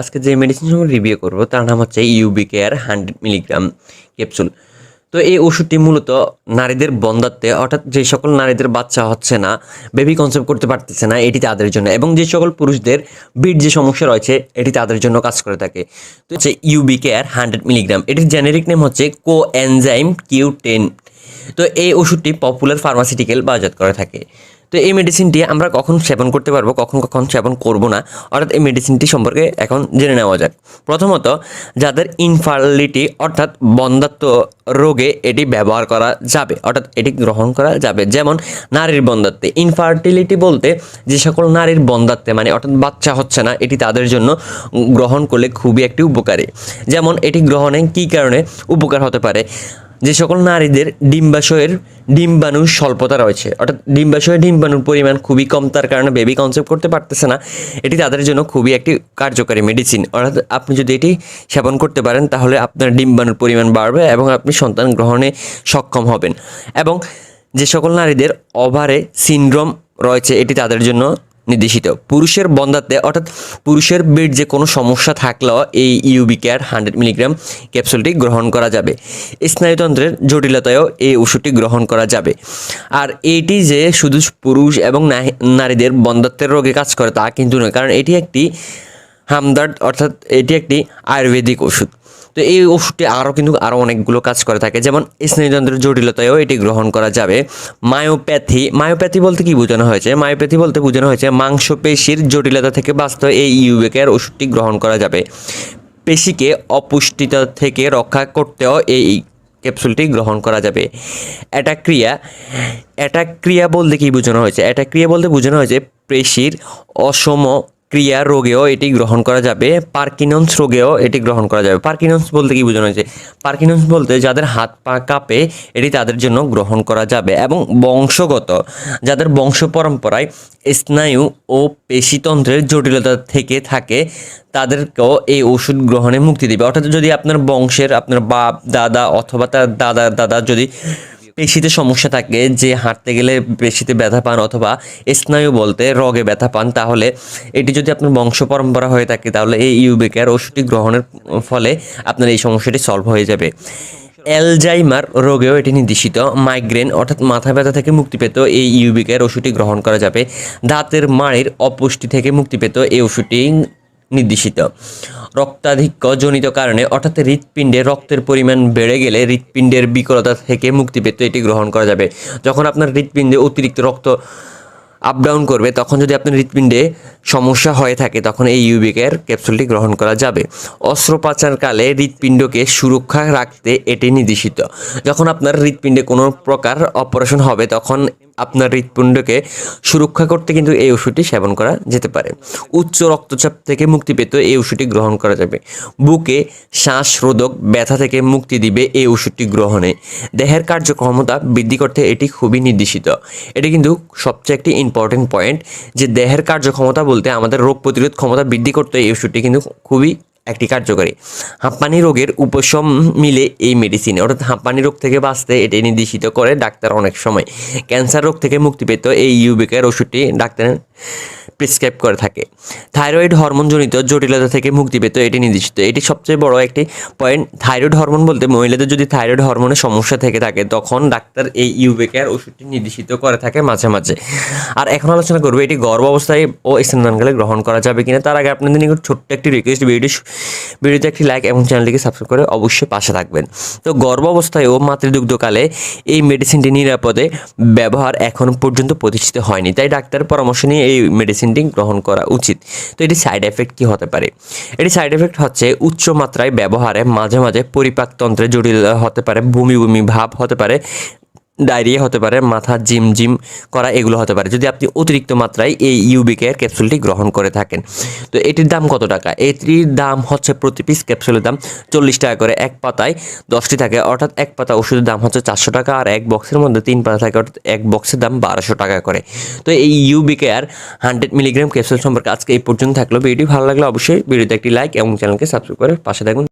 আজকে যে মেডিসিন সম্পর্কে রিভিউ করব, তার নাম হচ্ছে UB care hundred milligram capsule তো এই ওষুধটি মূলত নারীদের বন্ধাত্বে, অর্থাৎ যে সকল নারীদের বাচ্চা হচ্ছে না বেবি কনসেপ্ট করতে পারতেছে না, এটি তাদের জন্য। এবং যে সকল পুরুষদের বিট যে সমস্যা রয়েছে, এটি তাদের জন্য কাজ করে থাকে। তো হচ্ছে ইউবি কেয়ার হান্ড্রেড মিলিগ্রাম এটির জেনেরিক নেম হচ্ছে কো এনজাইম কিউ টেন তো এই ওষুধটি পপুলার ফার্মাসিউটিক্যাল বাজাত করে থাকে। তো এই মেডিসিনটি আমরা কখন সেবন করতে পারব, কখন কখন সেবন করব না, অর্থাৎ এই মেডিসিনটি সম্পর্কে এখন জেনে নেওয়া যাক। প্রথমত, যাদের ইনফার্টিলিটি অর্থাৎ বন্ধাত্ব রোগে এটি ব্যবহার করা যাবে, অর্থাৎ এটি গ্রহণ করা যাবে। যেমন, নারীর বন্ধাত্বে ইনফার্টিলিটি বলতে যে সকল নারীর বন্ধাত্বে মানে অর্থাৎ বাচ্চা হচ্ছে না, এটি তাদের জন্য গ্রহণ করলে খুবই একটি উপকারী। যেমন, এটি গ্রহণে কী কারণে উপকার হতে পারে? যে সকল নারীদের ডিম্বাশয়ের ডিম্বাণুর স্বল্পতা রয়েছে, অর্থাৎ ডিম্বাশয়ের ডিম্বাণুর পরিমাণ খুবই কম, তার কারণে বেবি কনসেপ্ট করতে পারতেছে না। এটি তাদের জন্য খুবই একটি কার্যকারী মেডিসিন অর্থাৎ আপনি যদি এটি সেবন করতে পারেন, তাহলে আপনার ডিম্বাণুর পরিমাণ বাড়বে এবং আপনি সন্তান গ্রহণে সক্ষম হবেন। এবং যে সকল নারীদের ওভারে সিনড্রোম রয়েছে, এটি তাদের জন্য নির্দেশিত। পুরুষের বন্ধাতে অর্থাৎ পুরুষের বেড যে কোনো সমস্যা থাকলেও এই ইউবি কেয়ার হান্ড্রেড মিলিগ্রাম ক্যাপসুলটি গ্রহণ করা যাবে। স্নায়ুতন্ত্রের জটিলতায়ও এই ওষুধটি গ্রহণ করা যাবে। আর এটি যে শুধু পুরুষ এবং নারীদের বন্ধাত্বের রোগে কাজ করে তা কিন্তু নয়, কারণ এটি একটি হামদার্দ, অর্থাৎ এটি একটি আয়ুর্বেদিক ওষুধ। তো এই ওষুধটি আরও কিন্তু আরও অনেকগুলো কাজ করে থাকে। যেমন স্নায়ুতন্ত্রের জটিলতায়ও এটি গ্রহণ করা যাবে। মায়োপ্যাথি মায়োপ্যাথি বলতে কি বোঝানো হয়েছে? মায়োপ্যাথি বলতে বোঝানো হয়েছে মাংসপেশির জটিলতা থেকে বাঁচতে এই ইউবেকের ওষুধটি গ্রহণ করা যাবে। পেশিকে অপুষ্টিতা থেকে রক্ষা করতেও এই ক্যাপসুলটি গ্রহণ করা যাবে। অ্যাটাক্রিয়া অ্যাটাক্রিয়া বলতে কি বোঝানো হয়েছে? অ্যাটাক্রিয়া বলতে বোঝানো হয়েছে পেশির অসম ক্রিয়া রোগেও এটি গ্রহণ করা যাবে। পার্কিনন্স রোগেও এটি গ্রহণ করা যাবে। পার্কিনন্স বলতে কি বোঝানো হয়েছে? পার্কিনন্স বলতে যাদের হাত পা কাঁপে, এটি তাদের জন্য গ্রহণ করা যাবে। এবং বংশগত, যাদের বংশ পরম্পরায় স্নায়ু ও পেশিতন্ত্রের জটিলতা থেকে থাকে, তাদেরকেও এই ওষুধ গ্রহণে মুক্তি দেবে। অর্থাৎ যদি আপনার বংশের, আপনার বাপ, দাদা অথবা তার দাদা দাদা যদি পেশিতে সমস্যা থাকে, যে হাঁটতে গেলে পেশিতে ব্যথা পান অথবা স্নায়ু বলতে রগে ব্যথা পান, তাহলে এটি যদি আপনার বংশ পরম্পরা হয়ে থাকে, তাহলে এই ইউবেকার ওষুধটি গ্রহণের ফলে আপনার এই সমস্যাটি সলভ হয়ে যাবে। অ্যালজাইমার রোগেও এটি নির্দেশিত। মাইগ্রেন অর্থাৎ মাথা ব্যথা থেকে মুক্তি পেত এই ইউবিকের ওষুধটি গ্রহণ করা যাবে। দাঁতের মাড়ির অপুষ্টি থেকে মুক্তি পেত এই ওষুধটি নির্দেশিত। রক্তাধিক্য জনিত কারণে অর্থাৎ হৃৎপিণ্ডে রক্তের পরিমাণ বেড়ে গেলে হৃৎপিণ্ডের বিকলতা থেকে মুক্তি পেতে এটি গ্রহণ করা যাবে। যখন আপনার হৃৎপিণ্ডে অতিরিক্ত রক্ত আপ ডাউন করবে, তখন যদি আপনার হৃৎপিণ্ডে সমস্যা হয়ে থাকে, তখন এই ইউবিকের ক্যাপসুলটি গ্রহণ করা যাবে। অস্ত্রোপচারকালে হৃৎপিণ্ডকে সুরক্ষা রাখতে এটি নির্দেশিত। যখন আপনার হৃৎপিণ্ডে কোনো প্রকার অপারেশন হবে, তখন আপনার হৃৎপিণ্ডকে সুরক্ষা করতে কিন্তু এই ওষুধটি সেবন করা যেতে পারে। উচ্চ রক্তচাপ থেকে মুক্তি পেতে এই ওষুধটি গ্রহণ করা যাবে। বুকে শ্বাসরোধক ব্যথা থেকে মুক্তি দিবে এই ওষুধটি গ্রহণে। দেহের কার্যক্ষমতা বৃদ্ধি করতে এটি খুবই নির্দেশিত। এটি কিন্তু সবচেয়ে একটি ইম্পর্টেন্ট পয়েন্ট যে দেহের কার্যক্ষমতা বলতে আমাদের রোগ প্রতিরোধ ক্ষমতা বৃদ্ধি করতে এই ওষুধটি কিন্তু খুবই একটি কার্যকরী। হাঁপানি রোগের উপশম মিলে এই মেডিসিন অর্থাৎ হাঁপানি রোগ থেকে বাঁচতে এটি নির্দেশিত করে ডাক্তার অনেক সময়। ক্যান্সার রোগ থেকে মুক্তি পেত এই ইউবিকের ওষুধটি ডাক্তার প্রেসক্রাইব করে থাকে। থাইরয়েড হরমোনজনিত জটিলতা থেকে মুক্তি পেত এটি নির্দেশিত। এটি সবচেয়ে বড় একটি পয়েন্ট থাইরয়েড হরমোন বলতে মহিলাদের যদি থাইরয়েড হরমোনের সমস্যা থেকে থাকে, তখন ডাক্তার এই ইউবেকের ওষুধটি নির্দেশিত করে থাকে মাঝে মাঝে। আর এখন আলোচনা করব এটি গর্ভ অবস্থায় ও স্তনদানকালে গ্রহণ করা যাবে কিনা। তার আগে আপনাদের নিকট ছোট্ট একটি রিকোয়েস্ট ভিডিও ভিডিওতে একটি লাইক এবং চ্যানেলটিকে সাবস্ক্রাইব করে অবশ্যই পাশে থাকবেন। তো গর্ভ অবস্থায় ও মাতৃদুগ্ধকালে এই মেডিসিনটি নিরাপদে ব্যবহার এখন পর্যন্ত প্রতিষ্ঠিত হয়নি। তাই ডাক্তার পরামর্শ নিয়ে এই মেডিসিনটি গ্রহণ করা উচিত। তো এটি সাইড এফেক্ট কী হতে পারে? এটি সাইড এফেক্ট হচ্ছে উচ্চ মাত্রায় ব্যবহারে মাঝে মাঝে পরিপাকতন্ত্রে জটিল হতে পারে, বমি বমি ভাব হতে পারে ডায়রিয়া হতে পারে, মাথা জিম জিম করা এগুলো হতে পারে। যদি আপনি অতিরিক্ত মাত্রায় এই ইউবিকের ক্যাপসুলটি গ্রহণ করে থাকেন। তো এটির দাম কত টাকা? এটির দাম হচ্ছে প্রতি পিস ক্যাপসুলের দাম চল্লিশ টাকা করে এক পাতায় দশটি থাকে। অর্থাৎ এক পাতা ওষুধের দাম হচ্ছে চারশো টাকা আর এক বক্সের মধ্যে তিন পাতা থাকে। অর্থাৎ এক বক্সের দাম বারোশো টাকা করে। তো এই ইউবিকেয়ার হান্ড্রেড মিলিগ্রাম ক্যাপসুল সম্পর্কে আজকে এই পর্যন্ত থাকল। ভিডিও ভালো লাগলে অবশ্যই ভিডিওতে একটি লাইক এবং চ্যানেলকে সাবস্ক্রাইব করে পাশে থাকুন।